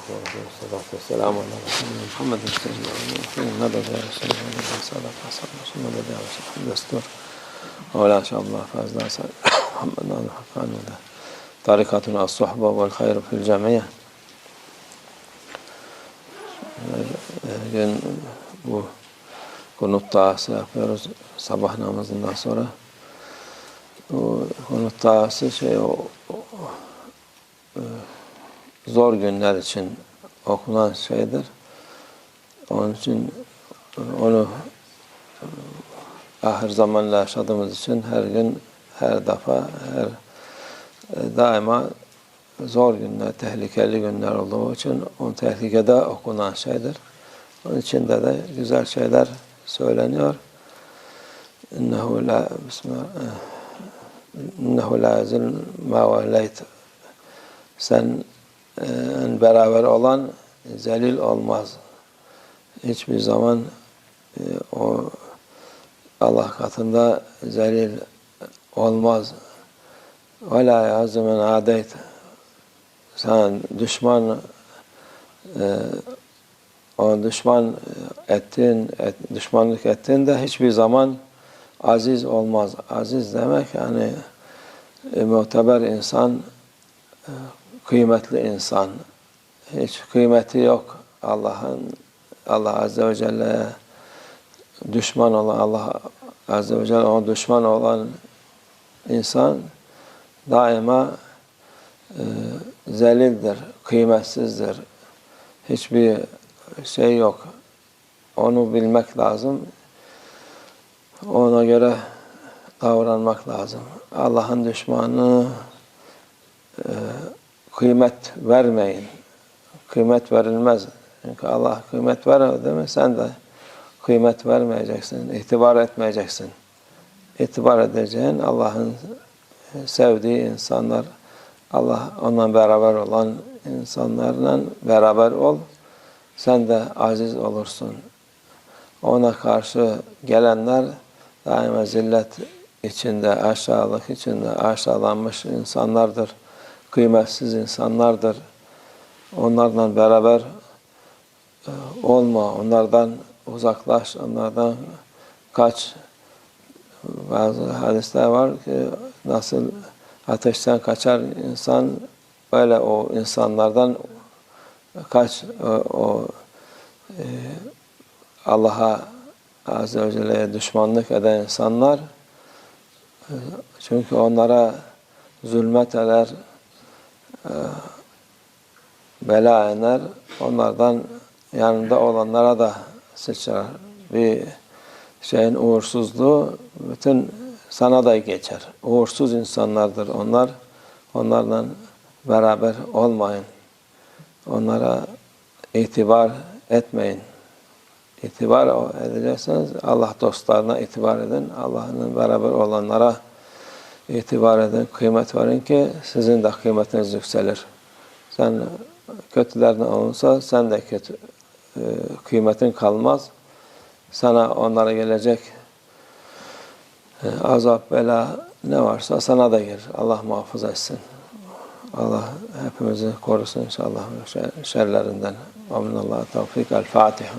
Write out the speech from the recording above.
والصلاة والسلام على رسولنا محمد سيدنا المرسلين مدد يا رسول الله صلاة وسلام مدد يا رسول الله دستور ولا شاء الله فاز لا سيد محمد نال الحقان ولا طريقتنا الصحبة والخير في الجميع Bugün bu kunut duası yapıyoruz sabah namazından sonra. Bu kunut duası şey o, o- e, zor günler için okunan şeydir. Onun için onu e, ahir zamanla yaşadığımız için her gün, her defa, her e, daima zor günler, tehlikeli günler olduğu için o tehlikede okunan şeydir. Onun içinde de güzel şeyler söyleniyor. İnnehu la bismillah İnnehu la yazil ma veleyt sen e, beraber olan zelil olmaz. Hiçbir zaman e, o Allah katında zelil olmaz. Ve la yazı men adeyt sen düşman e, o düşman ettin, et, düşmanlık ettiğinde hiçbir zaman aziz olmaz. Aziz demek yani e, muteber insan, e, kıymetli insan. Hiç kıymeti yok Allah'ın. Allah Azze ve Celle'ye düşman olan, Allah Azze ve Celle ona düşman olan insan daima e, zelildir, kıymetsizdir. Hiçbir şey yok. Onu bilmek lazım. Ona göre davranmak lazım. Allah'ın düşmanı e, kıymet vermeyin. Kıymet verilmez. Çünkü Allah kıymet vermedi mi sen de kıymet vermeyeceksin, itibar etmeyeceksin. İtibar edeceğin Allah'ın sevdiği insanlar, Allah onunla beraber olan insanlarla beraber ol. Sen de aziz olursun. Ona karşı gelenler daima zillet içinde, aşağılık içinde aşağılanmış insanlardır. Kıymetsiz insanlardır. Onlarla beraber e, olma, onlardan uzaklaş, onlardan kaç. Bazı hadisler var ki nasıl ateşten kaçar insan öyle o insanlardan kaç o, o e, Allah'a Azze ve Celle'ye düşmanlık eden insanlar e, çünkü onlara zulmet eder e, bela iner onlardan yanında olanlara da sıçrar bir şeyin uğursuzluğu bütün sana da geçer. Uğursuz insanlardır onlar. Onlarla beraber olmayın. Onlara itibar etmeyin. İtibar edeceksiniz. Allah dostlarına itibar edin. Allah'ın beraber olanlara itibar edin, kıymet verin ki sizin de kıymetiniz yükselir. Sen kötülerden olursa sen de kötü e, kıymetin kalmaz. Sana onlara gelecek e, azap, bela ne varsa sana da gelir. Allah muhafaza etsin. Allah hepimizi korusun inşallah şer- şerlerinden. Amin Allah tevfik. El Fatiha.